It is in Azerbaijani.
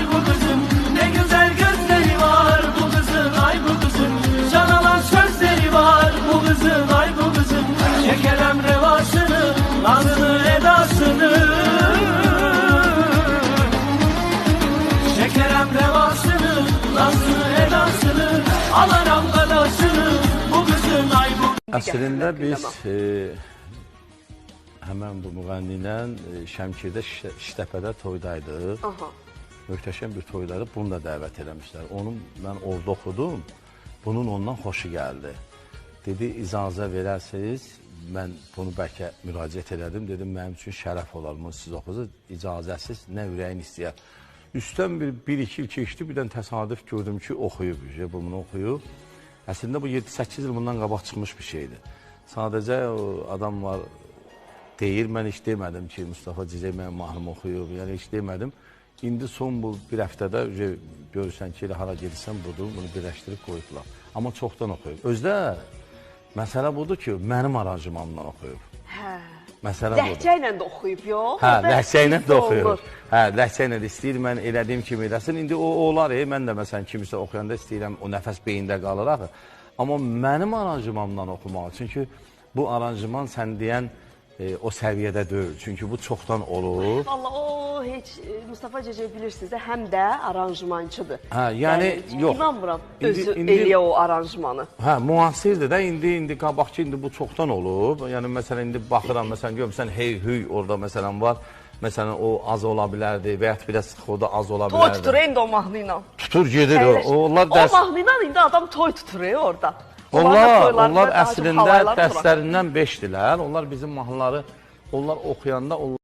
ay bu kızın Ne güzel gözleri var bu kızın ay bu kızın. Canalan sözleri var bu kızın ay bu kızın. Şekerem revasını nazını edasını. Şekerem revasını nazını edasını. Alaram gadasını bu kızın ay bu Əslində biz e, həmən bu müğənni ilə e, Şəmkirdə Şə- Şitəpədə toydaydıq. Aha. Möhtəşəm bir toydaydı. Bunu da dəvət eləmişlər. Onun mən orada oxudum. Bunun ondan xoşu gəldi. Dedi, icazə verərsiniz, mən bunu bəlkə müraciət elədim. Dedim, mənim üçün şərəf olar bunu siz oxusunuz. İcazəsiz nə ürəyin istəyər. Üstdən bir, bir iki il keçdi, birdən təsadüf gördüm ki, oxuyub, bunu oxuyub. Əslində bu 7-8 il bundan qabaq çıxmış bir şeydir. Sadəcə o adam var, deyir, mən heç demədim ki, Mustafa Cizey mənim mahnımı oxuyub, yəni heç demədim. İndi son bu bir həftədə görürsən ki, elə hara gedirsən budur, bunu birləşdirib qoyublar. Amma çoxdan oxuyub. Özdə məsələ budur ki, mənim aranjmanımdan oxuyub. Hə. Məsələ budur. Ləhcə ilə də oxuyub, yox? Hə, Orada ləhcə ilə də olunur. Hə, ləhcə ilə də istəyir, mən elədiyim kimi eləsin. İndi o olar, e, mən də məsələn kimisə oxuyanda istəyirəm, o nəfəs beyində qalır axı. Amma mənim aranjmanımdan oxumaq, çünki bu aranjman sən deyən e, o səviyyədə deyil. Çünki bu çoxdan olur. Valla o heç e, Mustafa Cecə bilirsiniz də həm də aranjmançıdır. Hə, yəni, yox. İnanmıram İndi- özü indi- eləyə o aranjmanı. Hə, müasirdir də indi indi qabaqçı indi bu çoxdan olub. Yəni məsələn indi baxıram məsələn görmüsən hey hüy orada məsələn var. Məsələn o az ola bilərdi və ya biraz sıx o da az ola Toy bilərdi. tutur indi o mahnı ilə. Tutur gedir o. Onlar O dərs mahnı ilə indi adam toy tutur e, orada. Onlar, onlar əslində dərslərindən 5-dilər. Onlar bizim mahnıları onlar oxuyanda onlar